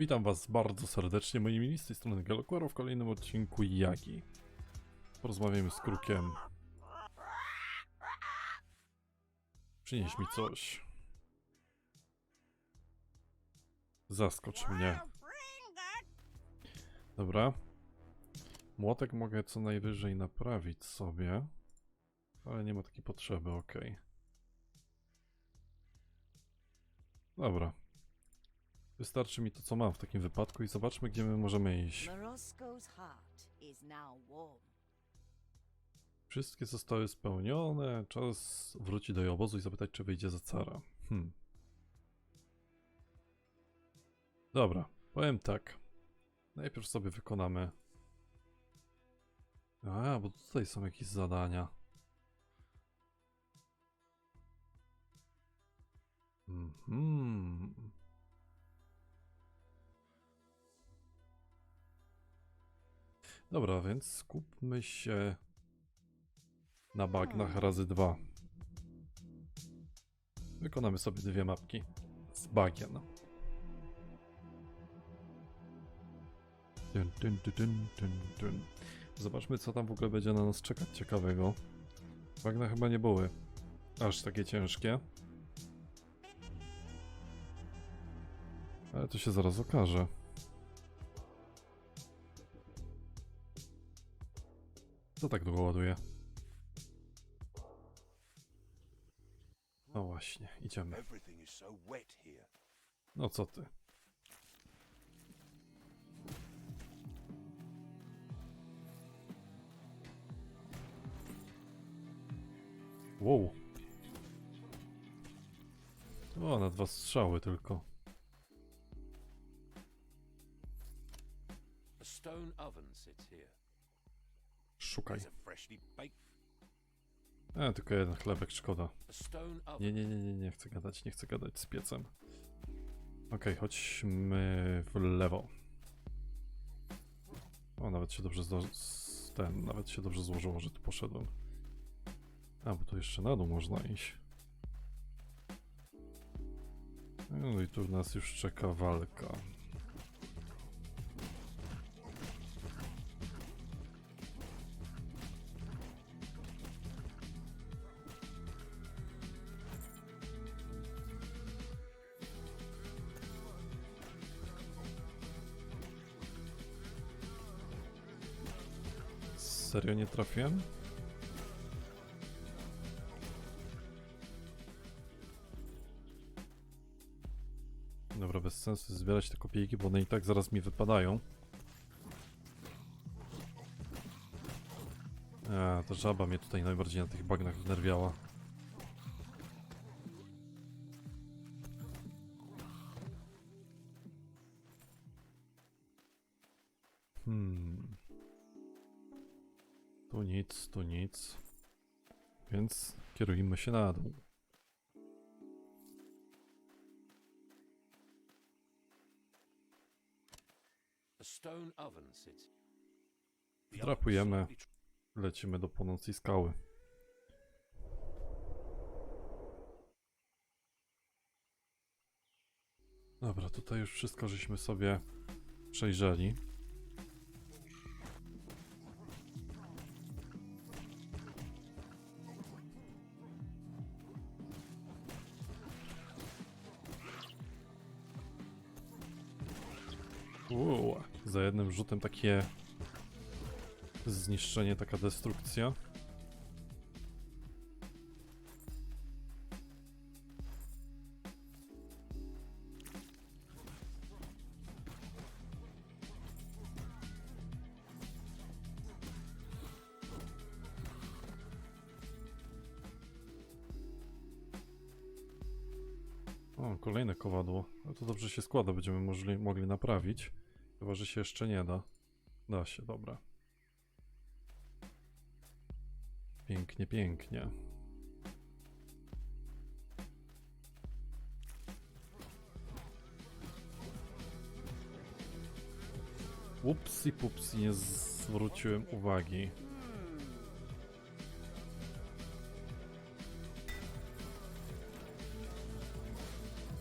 Witam was bardzo serdecznie, moi mili, z tej strony Galokwaro w kolejnym odcinku Jagi. Porozmawiamy z Krukiem. Przynieś mi coś. Zaskocz mnie. Dobra. Młotek mogę co najwyżej naprawić sobie. Ale nie ma takiej potrzeby, okej. Dobra. Wystarczy mi to, co mam w takim wypadku i zobaczmy, gdzie my możemy iść. Morosco's heart is now warm. Wszystkie zostały spełnione. Czas wrócić do jej obozu i zapytać, czy wyjdzie za cara. Hmm. Dobra, powiem tak. Najpierw sobie wykonamy. A, bo tutaj są jakieś zadania. Mhm. Dobra, więc skupmy się na bagnach razy dwa. Wykonamy sobie dwie mapki z bagien. Dun, dun, dun, dun, dun, dun. Zobaczmy, co tam w ogóle będzie na nas czekać ciekawego. Bagna chyba nie były aż takie ciężkie. Ale to się zaraz okaże. Co tak długo ładuje? No właśnie, idziemy. No co ty? Wow. O, na dwa strzały tylko. A stone oven sits here. Szukaj. A tylko jeden chlebek, szkoda. Nie, nie, nie, nie, nie chcę gadać, nie chcę gadać z piecem. Okej, chodźmy w lewo. O, nawet się dobrze zdo... ten, nawet się dobrze złożyło, że tu poszedłem. A, bo tu jeszcze na dół można iść. No i tu nas już czeka walka. Serio nie trafiłem? Dobra, bez sensu zbierać te kopijki, bo one i tak zaraz mi wypadają. A, ta żaba mnie tutaj najbardziej na tych bagnach wnerwiała. Nic. Więc kierujmy się na dół. Tr- Lecimy do płonącej skały. Dobra, tutaj już wszystko żeśmy sobie przejrzeli. Rzutem takie zniszczenie, taka destrukcja. O, kolejne kowadło. No to dobrze się składa, będziemy mogli naprawić. Chyba, że się jeszcze nie da. Da się, dobra. Pięknie, pięknie. Upsi pupsi, nie zwróciłem uwagi.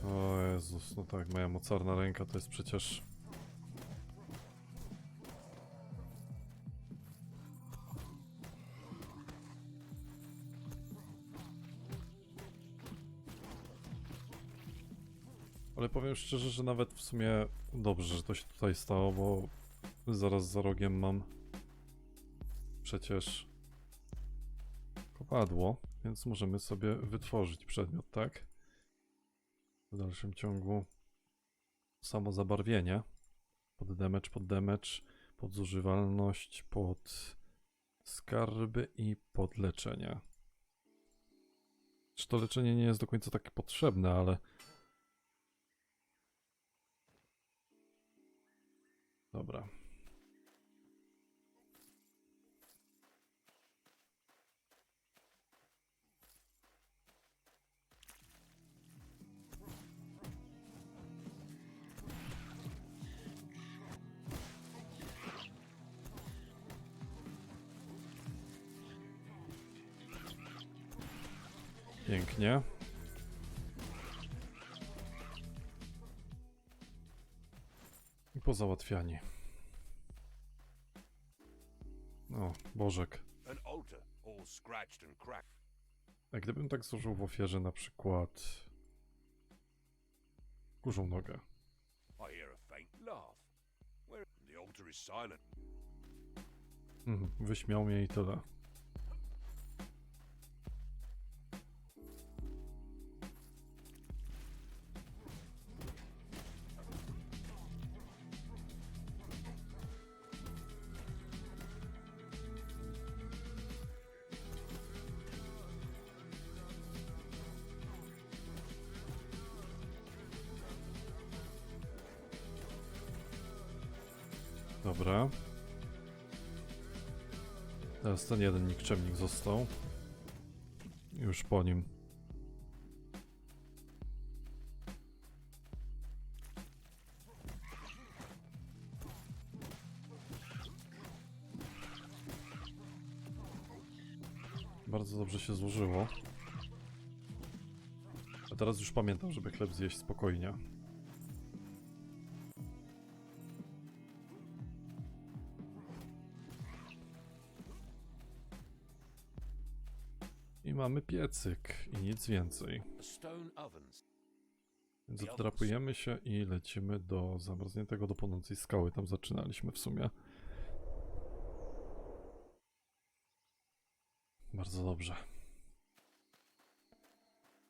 O Jezus, no tak, moja mocarna ręka to jest przecież... powiem szczerze, że nawet w sumie dobrze, że to się tutaj stało, bo zaraz za rogiem mam przecież kowadło, więc możemy sobie wytworzyć przedmiot, tak? W dalszym ciągu samo zabarwienie pod damage, pod damage, pod zużywalność, pod skarby i pod leczenie. Czy to leczenie nie jest do końca takie potrzebne, ale Dobra. Pięknie. I pozałatwiani. O, Bożek. A gdybym tak złożył w ofierze na przykład kurzą nogę. Mhm, wyśmiał mnie i tyle. Ten jeden nikczemnik został. Już po nim. Bardzo dobrze się złożyło. A teraz już pamiętam, żeby chleb zjeść spokojnie. Mamy piecyk i nic więcej. Więc wdrapujemy się i lecimy do zamarzniętego do płonącej skały. Tam zaczynaliśmy w sumie. Bardzo dobrze.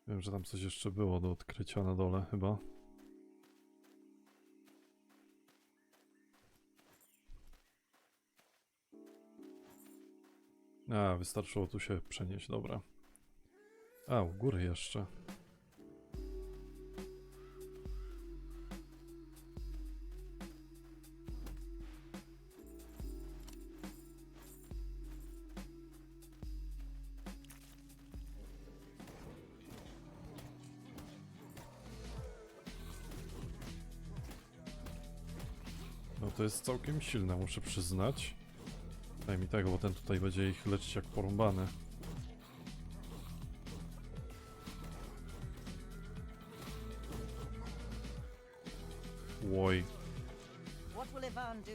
Wiem, że tam coś jeszcze było do odkrycia na dole chyba. A, wystarczyło tu się przenieść, dobra. A, u góry jeszcze. No to jest całkiem silne, muszę przyznać. Daj mi tego, bo ten tutaj będzie ich leczyć jak porąbany.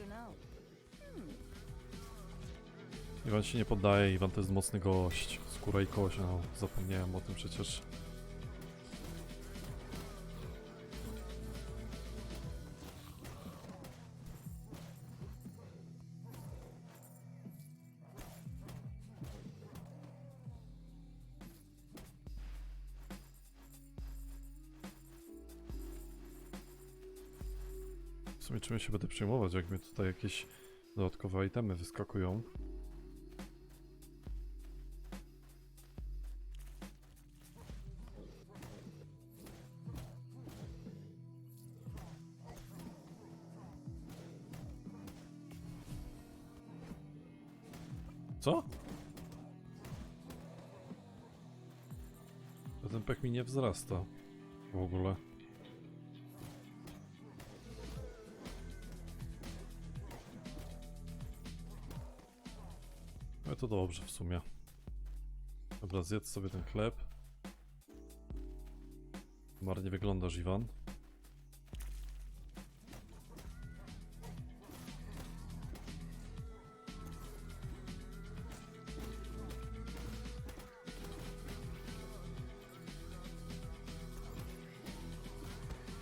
Now? Iwan się nie poddaje, Iwan to jest mocny gość. Skóra i kość, no zapomniałem o tym przecież. Czym się będę przejmować, jak mi tutaj jakieś dodatkowe itemy wyskakują. Co? Ten pech mi nie wzrasta. W ogóle. To dobrze w sumie. Dobra, zjedz sobie ten chleb. Marnie wyglądasz, Iwan.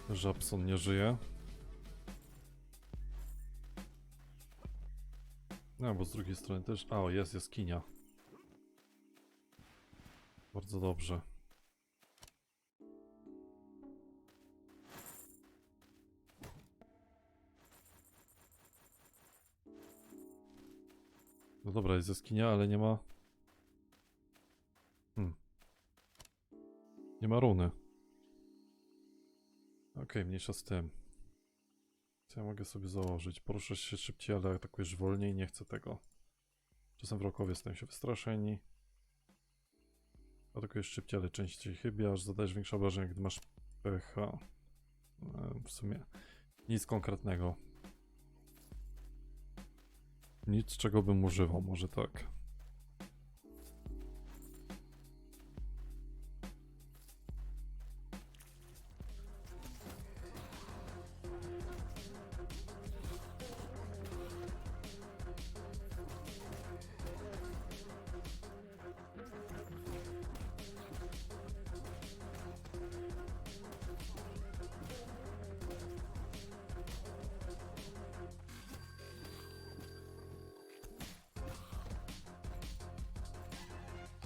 Żabson nie żyje. No, bo z drugiej strony też... A, o, jest jaskinia. Bardzo dobrze. No dobra, jest jaskinia, ale nie ma... Hmm. Nie ma runy. Okej, mniejsza z tym. Co ja mogę sobie założyć? Poruszasz się szybciej, ale atakujesz wolniej. Nie chcę tego. Czasem wrogowie stają się wystraszeni. Atakujesz szybciej, ale częściej chybiasz. Zadajesz większe obrażenia, gdy masz pecha. E, W sumie nic konkretnego. Nic, czego bym używał, może tak.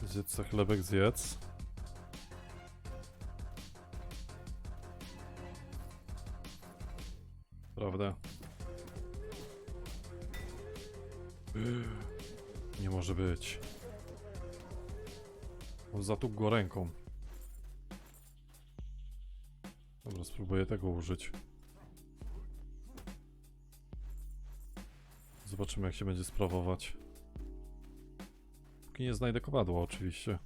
Zjedz se chlebek, zjedz. Prawda? Nie może być. On zatukł go ręką. Dobra, spróbuję tego użyć. Zobaczymy jak się będzie sprawować. Póki nie znajdę kowadła oczywiście.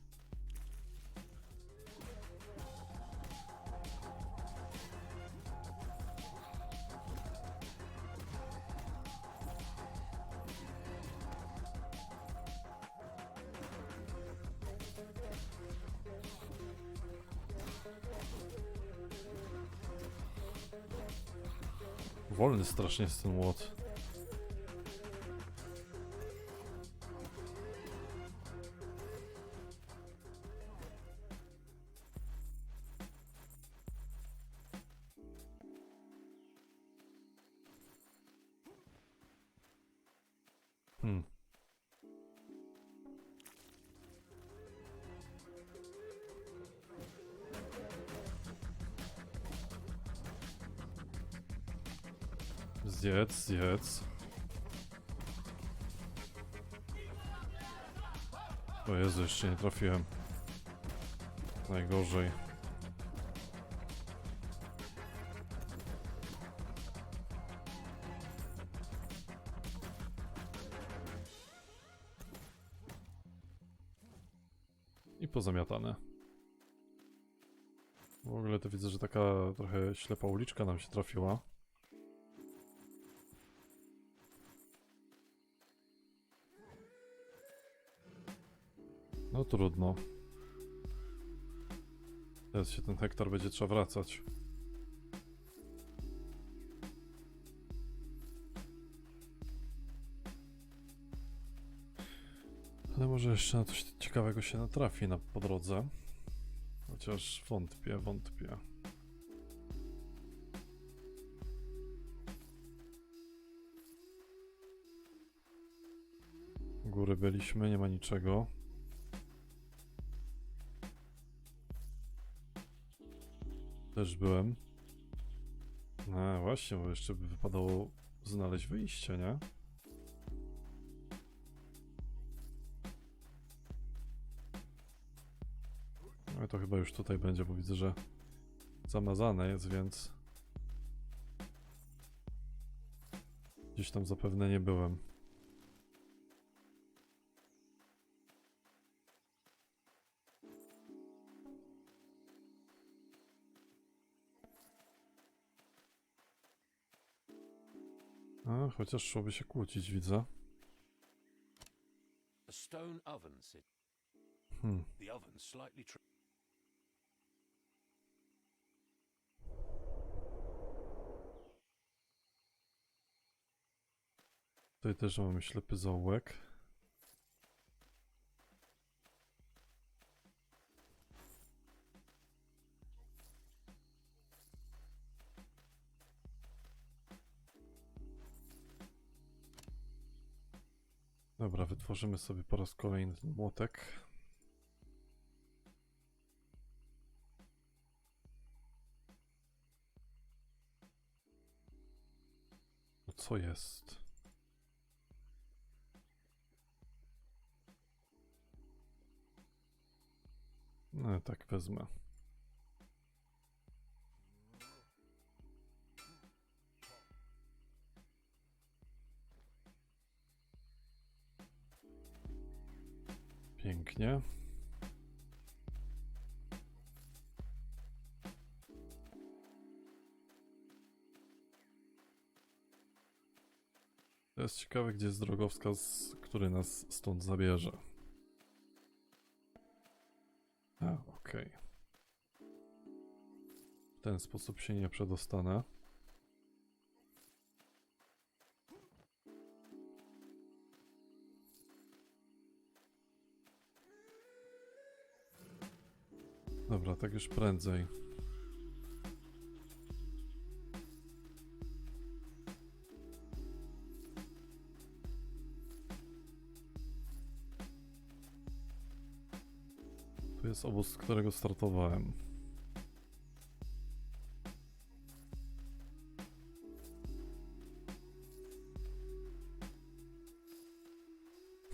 Wolny strasznie jest ten młot. Zjedz, zjedz. O Jezu, jeszcze nie trafiłem. Najgorzej. I pozamiatane. W ogóle to widzę, że taka trochę ślepa uliczka nam się trafiła. No trudno. Teraz się ten hektar będzie trzeba wracać. Ale może jeszcze na coś ciekawego się natrafi na po drodze. Chociaż wątpię, wątpię. Góry byliśmy, nie ma niczego. Też byłem. No właśnie, bo jeszcze by wypadało znaleźć wyjście, nie? No to chyba już tutaj będzie, bo widzę, że zamazane jest, więc gdzieś tam zapewne nie byłem. chociaż szłoby się kłócić, widzę. Hmm. Tutaj też mamy ślepy zaułek. Dobra, wytworzymy sobie po raz kolejny ten młotek. No co jest? No tak wezmę. Pięknie. To jest ciekawe, gdzie jest drogowskaz, który nas stąd zabierze. A, okej. W ten sposób się nie przedostanę. Dobra, tak już prędzej. Tu jest obóz, z którego startowałem.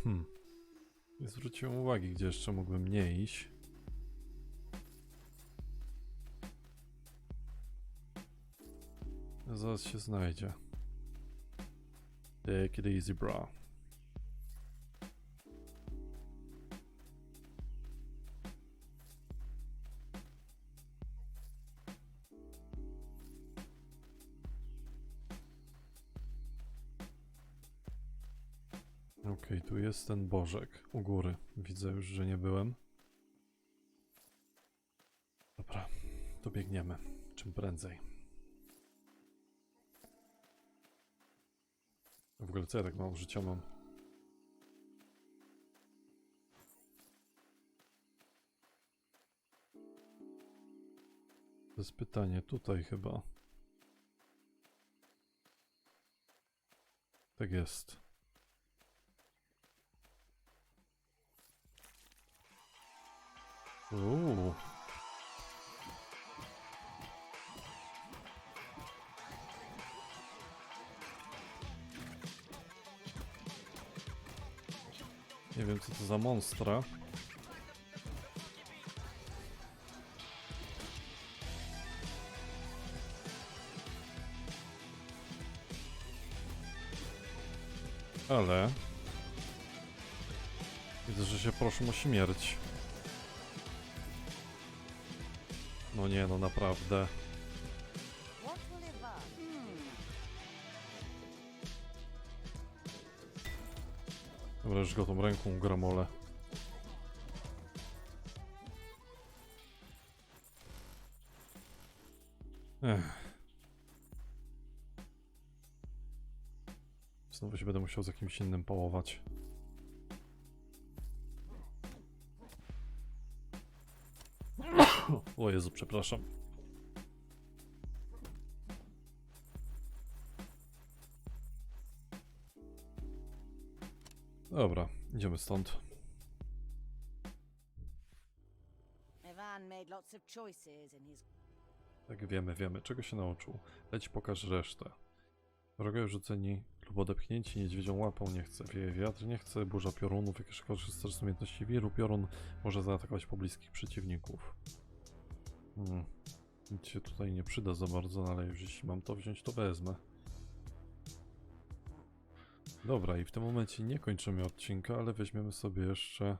Hmm. Nie zwróciłem uwagi, gdzie jeszcze mógłbym nie iść. Zaraz się znajdzie. Take it easy, bro. Okej, tu jest ten bożek u góry. Widzę już, że nie byłem. Dobra, to biegniemy. Czym prędzej. Ogóle co ja tak mało życia mam? To jest pytanie tutaj chyba. Tak jest. Uuu. Nie wiem co to za monstra. Ale... Widzę, że się proszą o śmierć. No nie, no naprawdę. Już go tą ręką gramolę. Ech. Znowu się będę musiał z jakimś innym połować. O Jezu, przepraszam. Dobra, idziemy stąd. Tak wiemy, wiemy, czego się nauczył. Leć pokaż resztę. Wrogowie rzuceni lub odepchnięci niedźwiedzią łapą nie chce. Wieje wiatr nie chce, burza piorunów, jak korzystasz z umiejętności wiru, piorun może zaatakować pobliskich przeciwników. Hmm. Nic się tutaj nie przyda za bardzo, no ale już jeśli mam to wziąć, to wezmę. Dobra, i w tym momencie nie kończymy odcinka, ale weźmiemy sobie jeszcze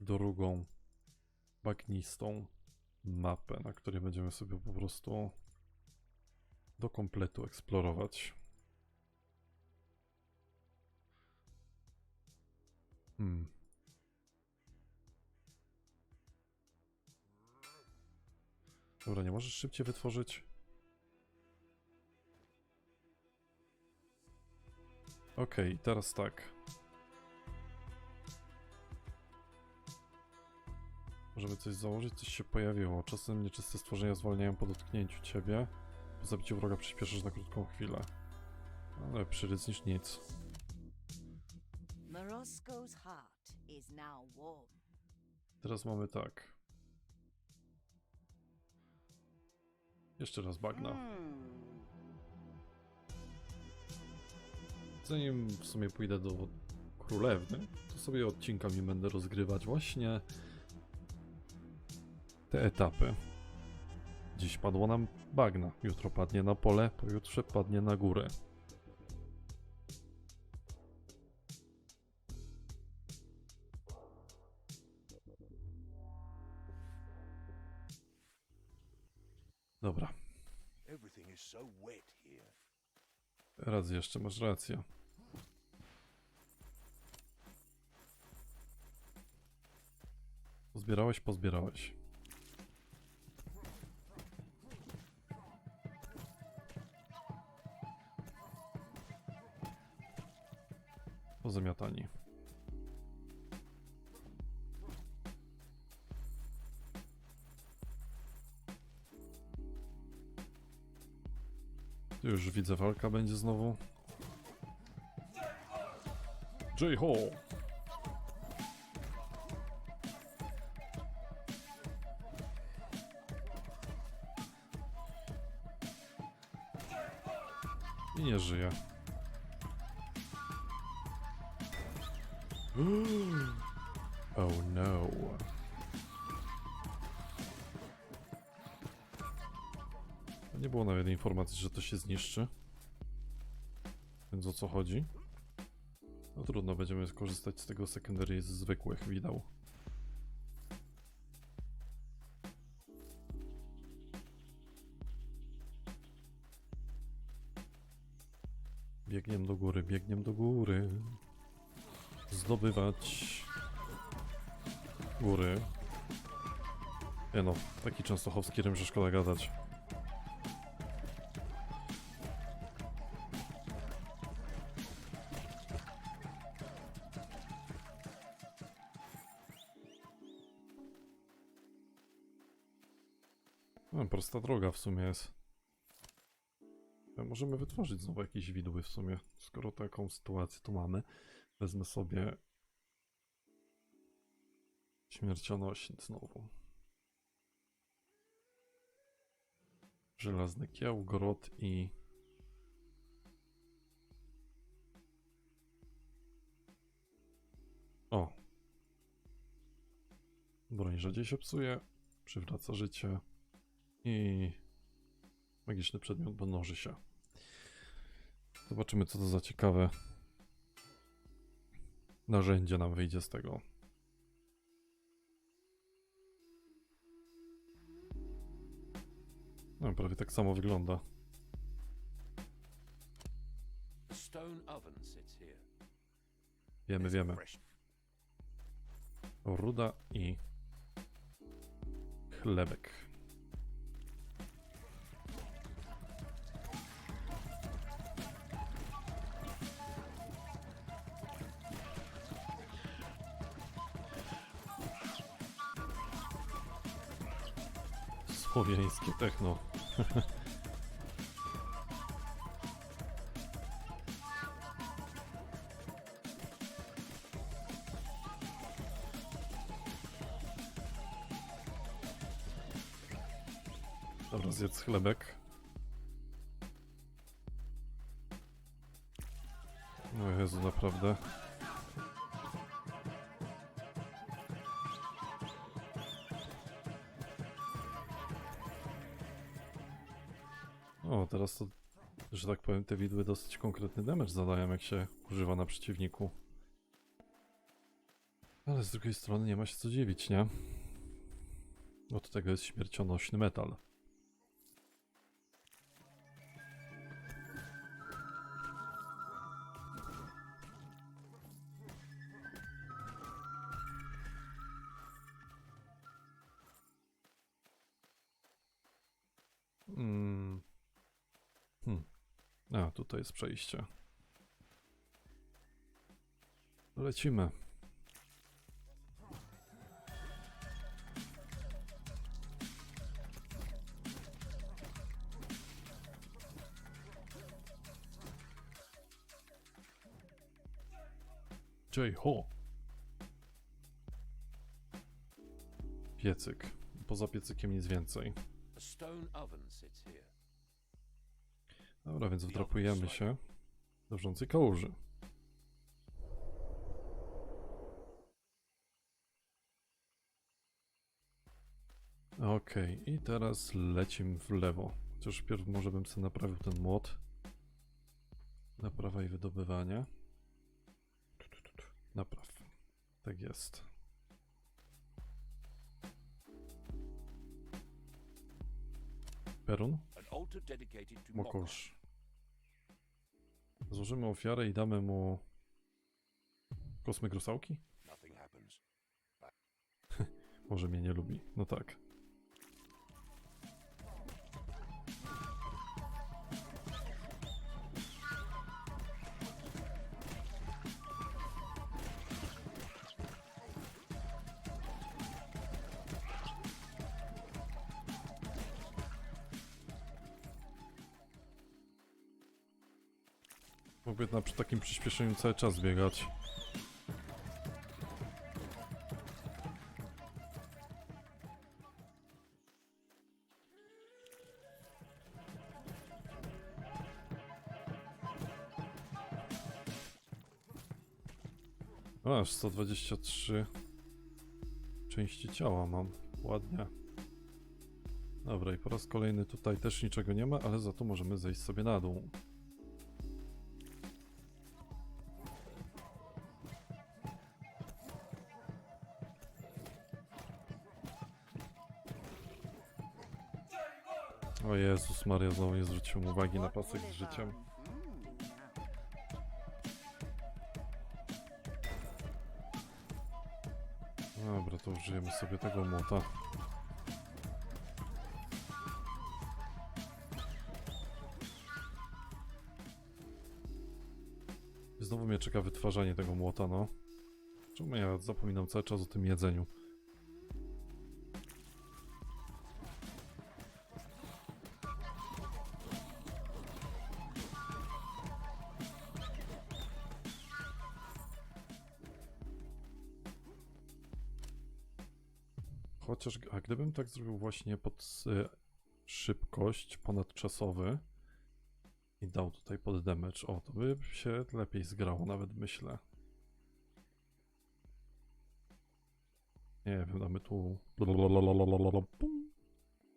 drugą bagnistą mapę, na której będziemy sobie po prostu do kompletu eksplorować. Hmm. Dobra, nie możesz szybciej wytworzyć? Okej, teraz tak. Żeby coś założyć, coś się pojawiło. Czasem nieczyste stworzenia zwalniają po dotknięciu ciebie. Po zabiciu wroga przyspieszysz na krótką chwilę. Ale przyryc niż nic. Teraz mamy tak. Jeszcze raz bagna. Hmm. Zanim w sumie pójdę do królewny, to sobie odcinkami będę rozgrywać właśnie te etapy. Dziś padło nam bagna, jutro padnie na pole, pojutrze padnie na górę. Dobra, raz jeszcze masz rację. Pozbierałeś, pozbierałeś. Pozamiatani. Już widzę, walka będzie znowu. J-Ho! Żyje. Oh no. Nie było nawet informacji, że to się zniszczy. Więc o co chodzi? No trudno, będziemy skorzystać z tego secondary z zwykłych widał. Biegiem do góry, biegiem do góry. Zdobywać góry. Nie no, taki częstochowski rym, że szkoda gadać. No, prosta droga w sumie jest. E, Możemy wytworzyć znowu jakieś widły w sumie. Skoro taką sytuację tu mamy, wezmę sobie śmiercionośnik znowu. Żelazny kieł, grot i O! Broń rzadziej się psuje, przywraca życie i magiczny przedmiot mnoży się. Zobaczymy, co to za ciekawe narzędzie nam wyjdzie z tego. No, prawie tak samo wygląda. Wiemy, wiemy. Ruda i chlebek. Słowiańskie techno. Dobra, zjedz chlebek. O Jezu, naprawdę. Teraz że tak powiem, te widły dosyć konkretny damage zadają, jak się używa na przeciwniku. Ale z drugiej strony nie ma się co dziwić, nie? Od tego jest śmiercionośny metal. Jest przejście. Lecimy. Ho. Piecyk. Poza piecykiem nic więcej. A stone oven sits here. Dobra, więc wdrapujemy się do wrzącej kałuży. Okej, i teraz lecimy w lewo. Chociaż pierw może bym sobie naprawił ten młot. Naprawa i wydobywanie. Napraw. Tak jest. Perun? Mokosz. Złożymy ofiarę i damy mu kosmy grosałki? Nothing happens. Może mnie nie lubi. No tak. Mógłby na przy takim przyspieszeniu cały czas biegać. Aż 123 części ciała mam. Ładnie. Dobra, i po raz kolejny tutaj też niczego nie ma, ale za to możemy zejść sobie na dół. O Jezus Maria, znowu nie zwróciłem uwagi na pasek z życiem. Dobra, to użyjemy sobie tego młota. Znowu mnie czeka wytwarzanie tego młota, no. Czemu ja zapominam cały czas o tym jedzeniu? Gdybym tak zrobił właśnie pod y, szybkość ponadczasowy i dał tutaj pod damage, o, to by się lepiej zgrało, nawet myślę. Nie wiem, damy tu...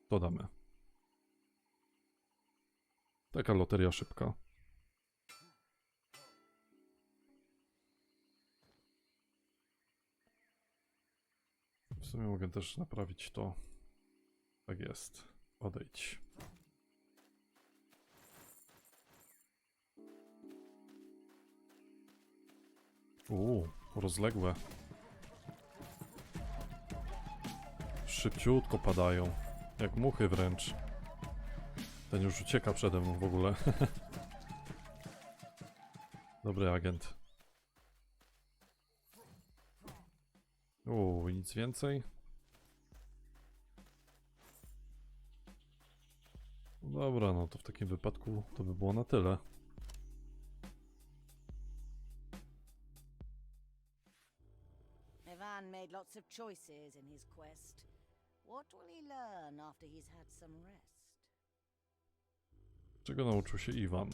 To damy. Taka loteria szybka. Sumie mogę też naprawić to. Tak jest. Odejdź. Uuu, rozległe. Szybciutko padają. Jak muchy wręcz. Ten już ucieka przede mną w ogóle. Dobry agent. Uuu, nic więcej? Dobra, no to w takim wypadku to by było na tyle. Ivan made lots of choices in his quest. What will he learn after he's had some rest? Czego nauczył się Iwan?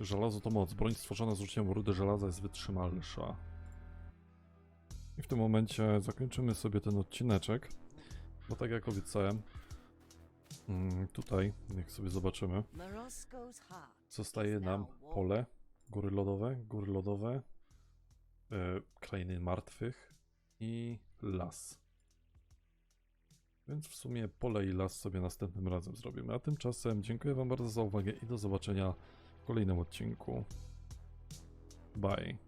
Żelazo to moc. Broń stworzona z użyciem rudy żelaza jest wytrzymalsza. I w tym momencie zakończymy sobie ten odcineczek. Bo tak jak obiecałem, mm, tutaj, niech sobie zobaczymy, zostaje nam pole, góry lodowe, góry lodowe, e, krainy martwych i las. Więc w sumie pole i las sobie następnym razem zrobimy. A tymczasem dziękuję Wam bardzo za uwagę i do zobaczenia w kolejnym odcinku. Bye.